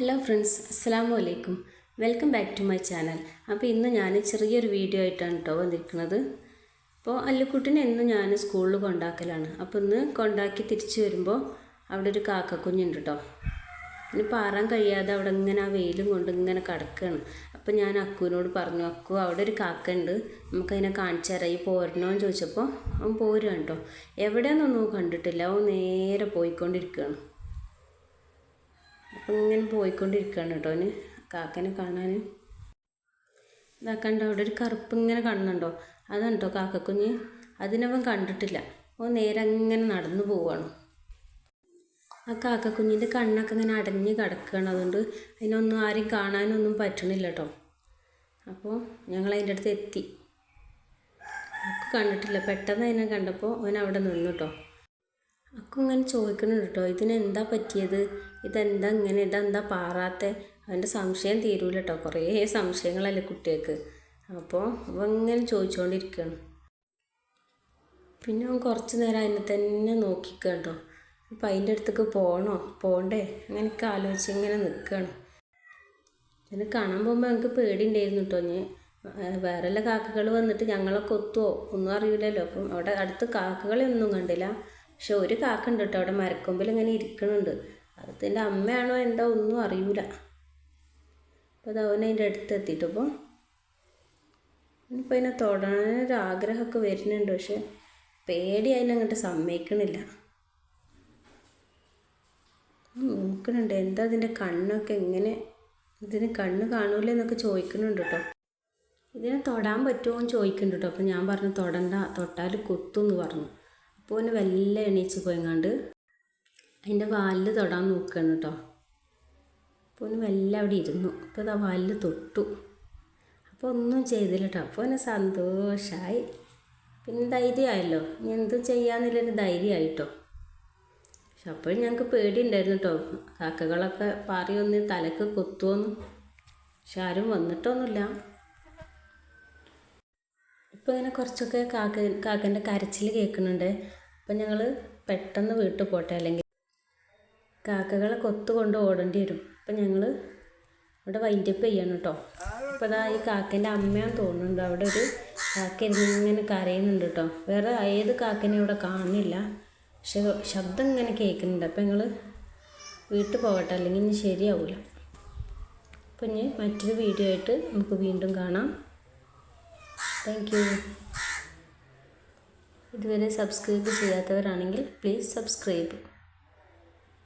Hello friends അസ്സാമു അലൈക്കും welcome back to my channel അപ്പോൾ ഇന്ന് ഞാൻ ചെറിയൊരു വീഡിയോ ആയിട്ടാണ് കേട്ടോ വന്നിരിക്കുന്നത്. അപ്പോൾ അല്ലുക്കുട്ടിനെ ഇന്ന് ഞാൻ സ്കൂളിൽ കൊണ്ടാക്കലാണ്. അപ്പോൾ ഇന്ന് കൊണ്ടാക്കി തിരിച്ചു വരുമ്പോൾ അവിടെ ഒരു കാക്കക്കുഞ്ഞുണ്ട് കേട്ടോ ഇനി പാറാൻ കഴിയാതെ അവിടെ ഇങ്ങനെ ആ വെയിലും കൊണ്ട് ഇങ്ങനെ കിടക്കുകയാണ് അപ്പോൾ ഞാൻ അക്കുവിനോട് പറഞ്ഞു അക്കു അവിടെ ഒരു കാക്ക ഉണ്ട് നമുക്കതിനെ കാണിച്ചു തരാം. ഈ പോരണോ എന്ന് ചോദിച്ചപ്പോൾ അവൻ പോരുകയാണ് കേട്ടോ എവിടെയാണെന്നൊന്നും കണ്ടിട്ടില്ല. അവൻ നേരെ പോയിക്കൊണ്ടിരിക്കുകയാണ് അപ്പം ഇങ്ങനെ പോയിക്കൊണ്ടിരിക്കുകയാണ് കേട്ടോ അവന്. കാക്കനെ കാണാൻ ഇതാക്കണ്ട അവിടെ ഒരു കറുപ്പ് ഇങ്ങനെ കാണുന്നുണ്ടോ? അതാണ് കേട്ടോ കാക്കക്കുഞ്ഞ്. അതിനവൻ കണ്ടിട്ടില്ല. ഓ നേരെ അങ്ങനെ നടന്നു പോവാണ്. ആ കാക്കക്കുഞ്ഞിന്റെ കണ്ണൊക്കെ ഇങ്ങനെ അടഞ്ഞ് കിടക്കുകയാണ് അതുകൊണ്ട് അതിനൊന്നും ആരും കാണാനൊന്നും പറ്റണില്ല കേട്ടോ. അപ്പോൾ ഞങ്ങൾ അതിന്റെ അടുത്ത് എത്തി. കണ്ടിട്ടില്ല. പെട്ടെന്ന് അതിനെ കണ്ടപ്പോൾ അവൻ അവിടെ നിന്നു കേട്ടോ. അക്കു ഇങ്ങനെ ചോദിക്കുന്നുണ്ട് കേട്ടോ ഇതിനെന്താ പറ്റിയത്? ഇതെന്താ ഇങ്ങനെ? ഇതെന്താ പാറാത്ത? അവന്റെ സംശയം തീരൂല കേട്ടോ കുറേ സംശയങ്ങളല്ലേ കുട്ടികൾക്ക്. അപ്പോൾ അവൻ ഇങ്ങനെ ചോദിച്ചുകൊണ്ടിരിക്കുകയാണ് പിന്നെ അവൻ കുറച്ച് നേരം അതിനെ തന്നെ നോക്കിക്കുക കേട്ടോ അപ്പം അതിന്റെ അടുത്തേക്ക് പോകണോ പോകണ്ടേ അങ്ങനെയൊക്കെ ആലോചിച്ച് ഇങ്ങനെ നിൽക്കുകയാണ് ഇതിനെ കാണാൻ പോകുമ്പോൾ ഞങ്ങൾക്ക് പേടിയുണ്ടായിരുന്നു കേട്ടോ ഞാൻ വേറെ എല്ലാ കാക്കകൾ വന്നിട്ട് ഞങ്ങളൊക്കെ ഒത്തുവോ ഒന്നും അറിയില്ലല്ലോ അപ്പം അവിടെ അടുത്ത് കാക്കകളെ ഒന്നും കണ്ടില്ല. പക്ഷെ ഒരു കാക്ക ഉണ്ട് കേട്ടോ അവിടെ മരക്കൊമ്പിൽ ഇങ്ങനെ ഇരിക്കണുണ്ട്. അതിന്റെ അമ്മയാണോ എന്താ ഒന്നും അറിയൂല. അപ്പോൾ അതവൻ അതിന്റെ അടുത്ത് എത്തിയിട്ടപ്പോൾ ഇനിയിപ്പോൾ അതിനെ തൊടാനൊരു ആഗ്രഹമൊക്കെ വരുന്നുണ്ട് പക്ഷെ പേടി അതിനങ്ങോട്ട് സമ്മതിക്കണില്ല. നോക്കണുണ്ട് എന്താ അതിന്റെ കണ്ണൊക്കെ എങ്ങനെ? ഇതിന് കണ്ണ് കാണൂലേ എന്നൊക്കെ ചോദിക്കുന്നുണ്ട് കേട്ടോ. ഇതിനെ തൊടാൻ പറ്റുമോ എന്ന് ചോദിക്കുന്നുണ്ട് കേട്ടോ അപ്പോൾ ഞാൻ പറഞ്ഞു തൊടണ്ട തൊട്ടാൽ കുത്തും എന്ന് പറഞ്ഞു. അപ്പോൾ അവന് വല്ല എണീച്ച് പോയങ്ങാണ്ട് അതിന്റെ വാലിൽ തൊടാൻ നോക്കുകയാണ് കേട്ടോ അപ്പോൾ വല്ല അവിടെ ഇരുന്നു. അപ്പോൾ ഇതാ വാലിൽ തൊട്ടു. അപ്പോൾ ഒന്നും ചെയ്തില്ല കേട്ടോ അപ്പോൾ അവന് സന്തോഷമായി പിന്നെ ധൈര്യമായല്ലോ. ഇനി എന്തും ചെയ്യാന്നുള്ളൊരു ധൈര്യമായിട്ടോ പക്ഷെ അപ്പോഴും ഞങ്ങൾക്ക് പേടിയുണ്ടായിരുന്നു കേട്ടോ കാക്കകളൊക്കെ പാറി ഒന്ന് തലക്ക് കൊത്തുമെന്ന് പക്ഷെ ആരും വന്നിട്ടൊന്നുമില്ല. ഇപ്പോൾ ഇങ്ങനെ കുറച്ചൊക്കെ കാക്ക കാക്കന്റെ കരച്ചിൽ കേൾക്കുന്നുണ്ട്. അപ്പം ഞങ്ങൾ പെട്ടെന്ന് വീട്ടിൽ പോട്ടെ അല്ലെങ്കിൽ കാക്കകളെ കൊത്തുകൊണ്ട് ഓടേണ്ടി വരും. അപ്പം ഞങ്ങൾ ഇവിടെ വൈൻഡപ്പ് ചെയ്യണം കേട്ടോ അപ്പോൾ അതാ ഈ കാക്കേന്റെ അമ്മയാന്ന് തോന്നുന്നുണ്ട്. അവിടെ ഒരു കാക്ക ഇങ്ങനെ കരയുന്നുണ്ട് കേട്ടോ വേറെ ഏത് കാക്കനെ ഇവിടെ കാണുന്നില്ല. പക്ഷെ ശബ്ദം ഇങ്ങനെ കേൾക്കുന്നുണ്ട്. അപ്പം ഞങ്ങൾ വീട്ടിൽ പോകട്ടെ അല്ലെങ്കിൽ ഇനി ശരിയാവില്ല അപ്പം ഇനി മറ്റൊരു വീഡിയോ ആയിട്ട് നമുക്ക് വീണ്ടും കാണാം. താങ്ക് ഇതുവരെ സബ്സ്ക്രൈബ് ചെയ്യാത്തവരാണെങ്കിൽ പ്ലീസ് സബ്സ്ക്രൈബ്